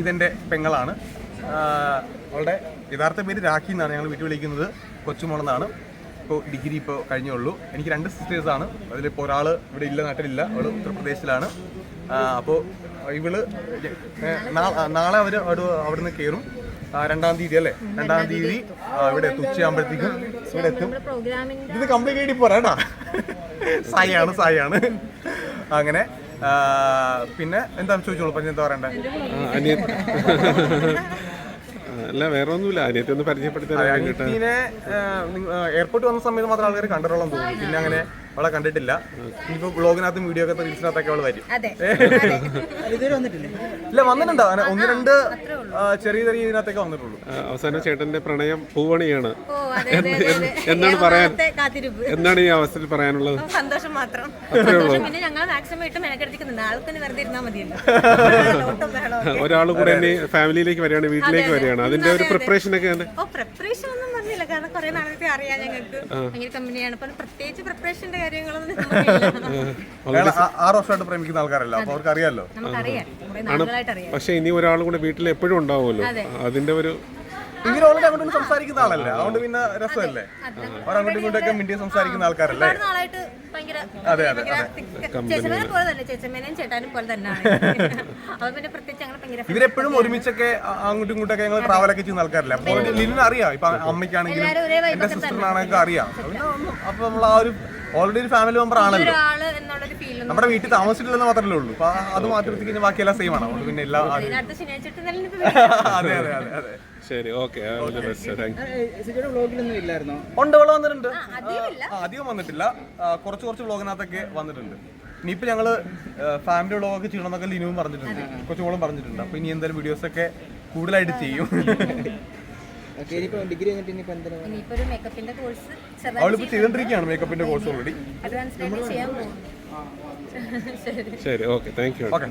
ഇതെന്റെ പെങ്ങളാണ്. അവളുടെ യഥാർത്ഥ പേര് രാഖി എന്നാണ് ഞങ്ങൾ വീട്ടിൽ വിളിക്കുന്നത്. കൊച്ചുമോളെന്നാണ്. ഇപ്പോൾ ഡിഗ്രി ഇപ്പോൾ കഴിഞ്ഞുള്ളൂ. എനിക്ക് രണ്ട് സിസ്റ്റേഴ്സാണ് അതിലിപ്പോൾ ഒരാൾ ഇവിടെ ഇല്ല നാട്ടിലില്ല. അവൾ ഉത്തർപ്രദേശിലാണ്. അപ്പോൾ ഇവൾ നാളെ അവർ അവിടെ നിന്ന് കയറും രണ്ടാം തീയതി അല്ലേ? രണ്ടാം തീയതി ഇവിടെ എത്തും. ഉച്ചയാകുമ്പോഴത്തേക്കും ഇവിടെ എത്തും. ഇത് കംപ്ലീറ്റ് ആയിട്ട് പോരാട്ടാ സായാണ് സായാണ് അങ്ങനെ പിന്നെ എന്താ ചോദിച്ചോളൂ പറഞ്ഞ എന്താ പറയണ്ടേ? അല്ല വേറെ ഒന്നുമില്ല അനിയത്തെ ഒന്ന് പരിചയപ്പെടുത്താൻ എയർപോർട്ട് വന്ന സമയത്ത് മാത്രം ആൾക്കാർ കണ്ടിട്ടുള്ളൂ തോന്നുന്നു. പിന്നെ അങ്ങനെ അവളെ കണ്ടിട്ടില്ല. ഇനിയിപ്പോ ബ്ലോഗിനകത്തും വീഡിയോ ഒക്കെ റീൽസിനകത്തൊക്കെ അവൾ വരും. അതെ. ഇല്ല വന്നിട്ടുണ്ടോ. അങ്ങനെ ഒന്ന് രണ്ട് ചെറിയ ചെറിയ ഇതിനകത്തൊക്കെ വന്നിട്ടുള്ളൂ. അവസാനം ചേട്ടന്റെ പ്രണയം പൂവണിയാണ്. എന്താണ് പറയാൻ എന്താണ് ഈ അവസരത്തിൽ പറയാനുള്ളത്? സന്തോഷം മാത്രം. പിന്നെ ഞങ്ങൾ മാക്സിമം ഇട്ട് മെനക്കെടുത്തേക്ക് നിന്ന് ആൾക്കൊന്ന് വെറുതെ ഇരുന്നാൽ മതിയല്ലോ. ഒരാൾ കൂടെ എന്നെ ഫാമിലിയിലേക്ക് വരികയാണ് വീട്ടിലേക്ക് വരികയാണ്. അതിന്റെ ഒരു പ്രിപ്പറേഷൻ ഒക്കെ ഉണ്ട്? ഓ പ്രിപ്പറേഷൻ ഒന്നും പറഞ്ഞില്ല. കാരണം കുറെ നാളത്തെ അറിയാം ഞങ്ങൾക്ക്. ഭയങ്കര കമ്പനിയാണ് പ്രത്യേകിച്ച് പ്രിപ്പറേഷന്റെ കാര്യങ്ങളൊന്നും. ആറ് വർഷമായിട്ട് പ്രേമിക്കുന്ന ആൾക്കാരല്ല? അപ്പൊ അവർക്ക് അറിയാലോ പക്ഷെ ഇനി ഒരാൾ കൂടെ വീട്ടിൽ എപ്പോഴും ഉണ്ടാവുമല്ലോ. അതിന്റെ ഒരു ഇങ്ങനെ ഓൾറെഡി അങ്ങോട്ടും സംസാരിക്കുന്ന ആളല്ലേ? അതുകൊണ്ട് പിന്നെ രസമല്ലേ? അവരങ്ങോട്ടും ഇങ്ങോട്ടൊക്കെ മിണ്ടി സംസാരിക്കുന്ന ആൾക്കാരല്ലേ? അതെ അതെ ഭയങ്കര ഭയങ്കര thick- പോലെ തന്നെ ചേച്ചമ്മേനെയും ചേട്ടാനും പോലെ തന്നെയാണ്. അപ്പൊ പിന്നെ പ്രത്യേകിച്ച് ഞങ്ങൾ ഭയങ്കര ഇവരെപ്പോഴും ഒരുമിച്ചൊക്കെ അങ്ങോട്ടും ഇങ്ങോട്ടൊക്കെ ഞങ്ങൾ ട്രാവലൊക്കെ ചെയ്യുന്ന ആൾക്കാരല്ലേ അപ്പോൾ ലിനിന് അറിയാം. ഇപ്പൊ അമ്മയ്ക്കാണെങ്കിലും എല്ലാവരും ഒരേ എന്റെ സിസ്റ്ററിനാണെങ്കിലും അറിയാം. അപ്പൊ നമ്മൾ ആ ഒരു ഓൾറെഡി ഒരു ഫാമിലി മെമ്പർ ആണല്ലോ. ഒരാൾ എന്നുള്ളൊരു നമ്മുടെ വീട്ടിൽ താമസിച്ചിട്ടില്ലെന്ന് മാത്രമേ ഉള്ളൂ. അപ്പൊ അത് മാറ്റി കഴിഞ്ഞാൽ ബാക്കിയെല്ലാം സെയിം ആണ്. അതുകൊണ്ട് പിന്നെ എല്ലാ ശനിയാഴ്ച നല്ല അതെ അതെ അതെ അതെ. ശരി ഓക്കെ. ബെസ്റ്റ് താങ്ക് സിജോയുടെ വ്ളോഗിലൊന്നും ഇല്ലായിരുന്നോ? ഉണ്ട് അവൾ വന്നിട്ടുണ്ട്. അധികമില്ല. ആ, അധികം വന്നിട്ടില്ല. ആ, കുറച്ച് കുറച്ച് വ്ളോഗിനകത്തൊക്കെ വന്നിട്ടുണ്ട്. ഇനിയിപ്പോ ഞങ്ങൾ ഫാമിലി വ്ളോഗൊക്കെ ചെയ്യണമെന്നൊക്കെ ലിനുവും പറഞ്ഞിട്ടുണ്ട്. കൊച്ചുമോളും പറഞ്ഞിട്ടുണ്ട്. അപ്പോൾ ഇനി എന്തായാലും വീഡിയോസൊക്കെ കൂടുതലായിട്ട് ചെയ്യും. അവളിപ്പോ ചെയ്തോണ്ടിരിക്കുകയാണ് മേക്കപ്പിന്റെ കോഴ്സ് ഓൾറെഡി ശരി. ശരി ഓക്കെ താങ്ക് യു ഓക്കെ.